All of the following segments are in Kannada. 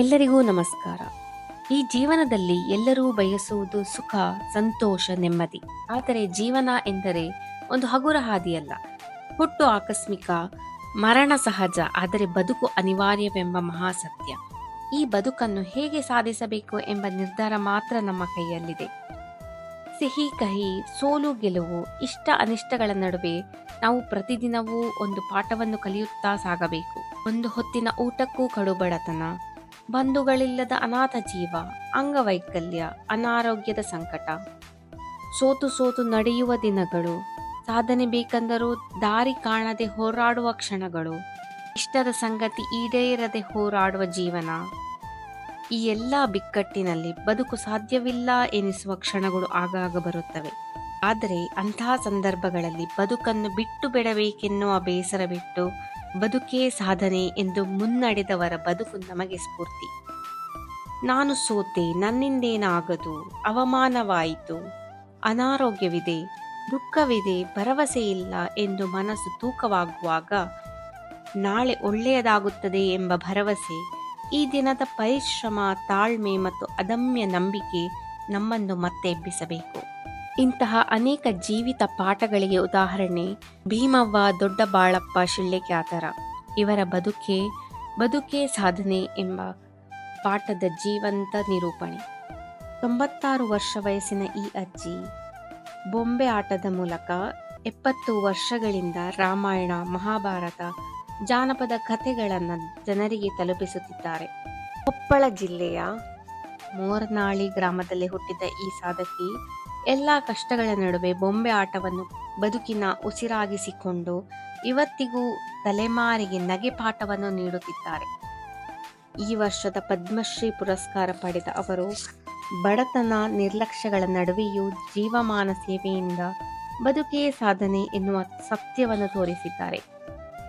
ಎಲ್ಲರಿಗೂ ನಮಸ್ಕಾರ. ಈ ಜೀವನದಲ್ಲಿ ಎಲ್ಲರೂ ಬಯಸುವುದು ಸುಖ, ಸಂತೋಷ, ನೆಮ್ಮದಿ. ಆದರೆ ಜೀವನ ಎಂದರೆ ಒಂದು ಹಗುರ ಹಾದಿಯಲ್ಲ. ಹುಟ್ಟು ಆಕಸ್ಮಿಕ, ಮರಣ ಸಹಜ, ಆದರೆ ಬದುಕು ಅನಿವಾರ್ಯವೆಂಬ ಮಹಾಸತ್ಯ. ಈ ಬದುಕನ್ನು ಹೇಗೆ ಸಾಧಿಸಬೇಕು ಎಂಬ ನಿರ್ಧಾರ ಮಾತ್ರ ನಮ್ಮ ಕೈಯಲ್ಲಿದೆ. ಸಿಹಿ, ಕಹಿ, ಸೋಲು, ಗೆಲುವು ಇಷ್ಟ ಅನಿಷ್ಟಗಳ ನಡುವೆ ನಾವು ಪ್ರತಿದಿನವೂ ಒಂದು ಪಾಠವನ್ನು ಕಲಿಯುತ್ತಾ ಸಾಗಬೇಕು. ಒಂದು ಹೊತ್ತಿನ ಊಟಕ್ಕೂ ಕಡುಬಡತನ ಬಂಧುಗಳಿಲ್ಲದ ಅನಾಥ ಜೀವ, ಅಂಗವೈಕಲ್ಯ, ಅನಾರೋಗ್ಯದ ಸಂಕಟ. ಸೋತು ಸೋತು ನಡೆಯುವ ದಿನಗಳು, ಸಾಧನೆ ಬೇಕೆಂದರೂ ದಾರಿ ಕಾಣದೆ ಹೋರಾಡುವ ಕ್ಷಣಗಳು, ಇಷ್ಟದ ಸಂಗತಿ ಈಡೇರದೆ ಹೋರಾಡುವ ಜೀವನ. ಈ ಎಲ್ಲ ಬಿಕ್ಕಟ್ಟಿನಲ್ಲಿ ಬದುಕು ಸಾಧ್ಯವಿಲ್ಲ ಎನಿಸುವ ಕ್ಷಣಗಳು ಆಗಾಗ ಬರುತ್ತವೆ. ಆದರೆ ಅಂತಹ ಸಂದರ್ಭಗಳಲ್ಲಿ ಬದುಕನ್ನು ಬಿಟ್ಟು ಬಿಡಬೇಕೆನ್ನುವ ಬೇಸರ ಬಿಟ್ಟು ಬದುಕೇ ಸಾಧನೆ ಎಂದು ಮುನ್ನಡೆದವರ ಬದುಕು ನಮಗೆ ಸ್ಫೂರ್ತಿ. ನಾನು ಸೋತೆ, ನನ್ನಿಂದೇನಾಗದು, ಅವಮಾನವಾಯಿತು, ಅನಾರೋಗ್ಯವಿದೆ, ದುಃಖವಿದೆ ಭರವಸೆ ಇಲ್ಲ ಎಂದು ಮನಸ್ಸು ತೂಕವಾಗುವಾಗ ನಾಳೆ ಒಳ್ಳೆಯದಾಗುತ್ತದೆ ಎಂಬ ಭರವಸೆ, ಈ ದಿನದ ಪರಿಶ್ರಮ, ತಾಳ್ಮೆ ಮತ್ತು ಅದಮ್ಯ ನಂಬಿಕೆ ನಮ್ಮನ್ನು ಮತ್ತೆ ಎಬ್ಬಿಸಬೇಕು. ಇಂತಹ ಅನೇಕ ಜೀವಿತ ಪಾಠಗಳಿಗೆ ಉದಾಹರಣೆ. ಭೀಮವ್ವ ದೊಡ್ಡ ಬಾಳಪ್ಪ ಶಿಳ್ಳೆಕ್ಯಾತರ ಇವರ ಬದುಕೆ ಬದುಕೆ ಸಾಧನೆ ಎಂಬ ಪಾಠದ ಜೀವಂತ ನಿರೂಪಣೆ. ತೊಂಬತ್ತಾರು ವರ್ಷ ವಯಸ್ಸಿನ ಈ ಅಜ್ಜಿ, ಬೊಂಬೆ ಆಟದ ಮೂಲಕ ಎಪ್ಪತ್ತು ವರ್ಷಗಳಿಂದ ರಾಮಾಯಣ, ಮಹಾಭಾರತ, ಜಾನಪದ ಕಥೆಗಳನ್ನು ಜನರಿಗೆ ತಲುಪಿಸುತ್ತಿದ್ದಾರೆ. ಕೊಪ್ಪಳ ಜಿಲ್ಲೆಯ ಮೋರ್ನಾಳಿ ಗ್ರಾಮದಲ್ಲಿ ಹುಟ್ಟಿದ ಈ ಸಾಧಕಿ ಎಲ್ಲ ಕಷ್ಟಗಳ ನಡುವೆ ಬೊಂಬೆ ಆಟವನ್ನು ಬದುಕಿನ ಉಸಿರಾಗಿಸಿಕೊಂಡು ಇವತ್ತಿಗೂ ತಲೆಮಾರಿಗೆ ನಗೆಪಾಠವನ್ನು ನೀಡುತ್ತಿದ್ದಾರೆ. ಈ ವರ್ಷದ ಪದ್ಮಶ್ರೀ ಪುರಸ್ಕಾರ ಪಡೆದ ಅವರು, ಬಡತನ ನಿರ್ಲಕ್ಷ್ಯಗಳ ನಡುವೆಯೂ ಜೀವಮಾನ ಸೇವೆಯಿಂದ ಬದುಕೇ ಸಾಧನೆ ಎನ್ನುವ ಸತ್ಯವನ್ನು ತೋರಿಸಿದ್ದಾರೆ.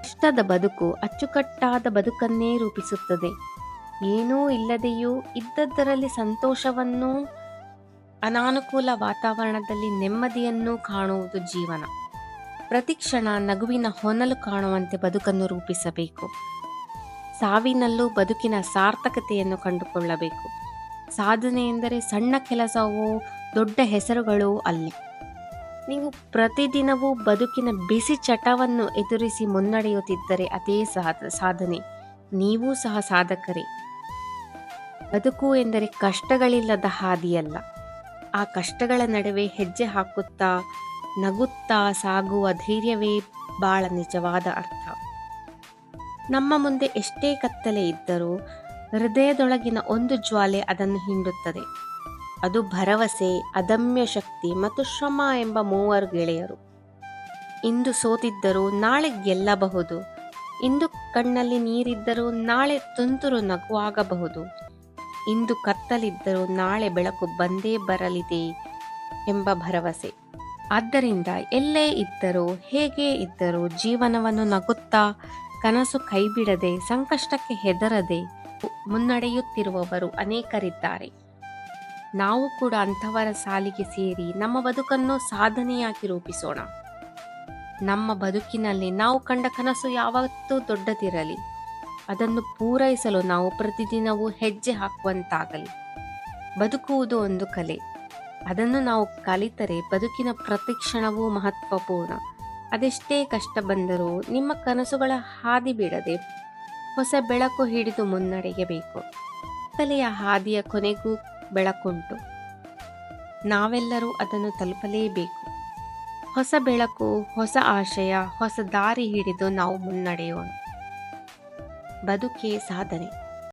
ಕಷ್ಟದ ಬದುಕು ಅಚ್ಚುಕಟ್ಟಾದ ಬದುಕನ್ನೇ ರೂಪಿಸುತ್ತದೆ. ಏನೂ ಇಲ್ಲದೆಯೂ ಇದ್ದದ್ದರಲ್ಲಿ ಸಂತೋಷವನ್ನು ಅನಾನುಕೂಲ ವಾತಾವರಣದಲ್ಲಿ ನೆಮ್ಮದಿಯನ್ನು ಕಾಣುವುದು ಜೀವನ. ಪ್ರತಿಕ್ಷಣ ನಗುವಿನ ಹೊನಲು ಕಾಣುವಂತೆ ಬದುಕನ್ನು ರೂಪಿಸಬೇಕು. ಸಾವಿನಲ್ಲೂ ಬದುಕಿನ ಸಾರ್ಥಕತೆಯನ್ನು ಕಂಡುಕೊಳ್ಳಬೇಕು. ಸಾಧನೆ ಎಂದರೆ ಸಣ್ಣ ಕೆಲಸವೋ ದೊಡ್ಡ ಹೆಸರುಗಳು ಅಲ್ಲ. ನೀವು ಪ್ರತಿದಿನವೂ ಬದುಕಿನ ಬಿಸಿ ಚಟವನ್ನು ಎದುರಿಸಿ ಮುನ್ನಡೆಯುತ್ತಿದ್ದರೆ ಅದೇ ಸಾಧ, ಸಾಧನೆ. ನೀವೂ ಸಹ ಸಾಧಕರೇ. ಬದುಕು ಎಂದರೆ ಕಷ್ಟಗಳಿಲ್ಲದ ಹಾದಿಯಲ್ಲ. ಆ ಕಷ್ಟಗಳ ನಡುವೆ ಹೆಜ್ಜೆ ಹಾಕುತ್ತಾ ನಗುತ್ತಾ ಸಾಗುವ ಧೈರ್ಯವೇ ಬಾಳ ನಿಜವಾದ ಅರ್ಥ. ನಮ್ಮ ಮುಂದೆ ಎಷ್ಟೇ ಕತ್ತಲೆ ಇದ್ದರೂ ಹೃದಯದೊಳಗಿನ ಒಂದು ಜ್ವಾಲೆ ಅದನ್ನು ಹಿಂಡುತ್ತದೆ. ಅದು ಭರವಸೆ, ಅದಮ್ಯ ಶಕ್ತಿ ಮತ್ತು ಶ್ರಮ ಎಂಬ ಮೂವರು ಗೆಳೆಯರು. ಇಂದು ಸೋತಿದ್ದರೂ ನಾಳೆ ಗೆಲ್ಲಬಹುದು. ಇಂದು ಕಣ್ಣಲ್ಲಿ ನೀರಿದ್ದರೂ ನಾಳೆ ತುಂತುರು ನಗುವಾಗಬಹುದು. ಇಂದು ಕತ್ತಲಿದ್ದರೂ ನಾಳೆ ಬೆಳಕು ಬಂದೇ ಬರಲಿದೆ ಎಂಬ ಭರವಸೆ. ಆದ್ದರಿಂದ ಎಲ್ಲೇ ಇದ್ದರೂ, ಹೇಗೆ ಇದ್ದರೂ ಜೀವನವನ್ನು ನಗುತ್ತಾ ಕನಸು ಕೈಬಿಡದೆ, ಸಂಕಷ್ಟಕ್ಕೆ ಹೆದರದೆ ಮುನ್ನಡೆಯುತ್ತಿರುವವರು ಅನೇಕರಿದ್ದಾರೆ. ನಾವು ಕೂಡ ಅಂಥವರ ಸಾಲಿಗೆ ಸೇರಿ ನಮ್ಮ ಬದುಕನ್ನು ಸಾಧನೆಯಾಗಿ ರೂಪಿಸೋಣ. ನಮ್ಮ ಬದುಕಿನಲ್ಲಿ ನಾವು ಕಂಡ ಕನಸು ಯಾವತ್ತೂ ದೊಡ್ಡದಿರಲಿ. ಅದನ್ನು ಪೂರೈಸಲು ನಾವು ಪ್ರತಿದಿನವೂ ಹೆಜ್ಜೆ ಹಾಕುವಂತಾಗಲಿ. ಬದುಕುವುದು ಒಂದು ಕಲೆ. ಅದನ್ನು ನಾವು ಕಲಿತರೆ ಬದುಕಿನ ಪ್ರತಿಕ್ಷಣವೂ ಮಹತ್ವಪೂರ್ಣ. ಅದೆಷ್ಟೇ ಕಷ್ಟ ಬಂದರೂ ನಿಮ್ಮ ಕನಸುಗಳ ಹಾದಿ ಬಿಡದೆ ಹೊಸ ಬೆಳಕು ಹಿಡಿದು ಮುನ್ನಡೆಯಬೇಕು ಕಲೆಯ ಹಾದಿಯ ಕೊನೆಗೂ ಬೆಳಕುಂಟು. ನಾವೆಲ್ಲರೂ ಅದನ್ನು ತಲುಪಲೇಬೇಕು. ಹೊಸ ಬೆಳಕು, ಹೊಸ ಆಶಯ, ಹೊಸ ದಾರಿ ಹಿಡಿದು ನಾವು ಮುನ್ನಡೆಯೋಣ. ಬದುಕೇ ಸಾಧನೆ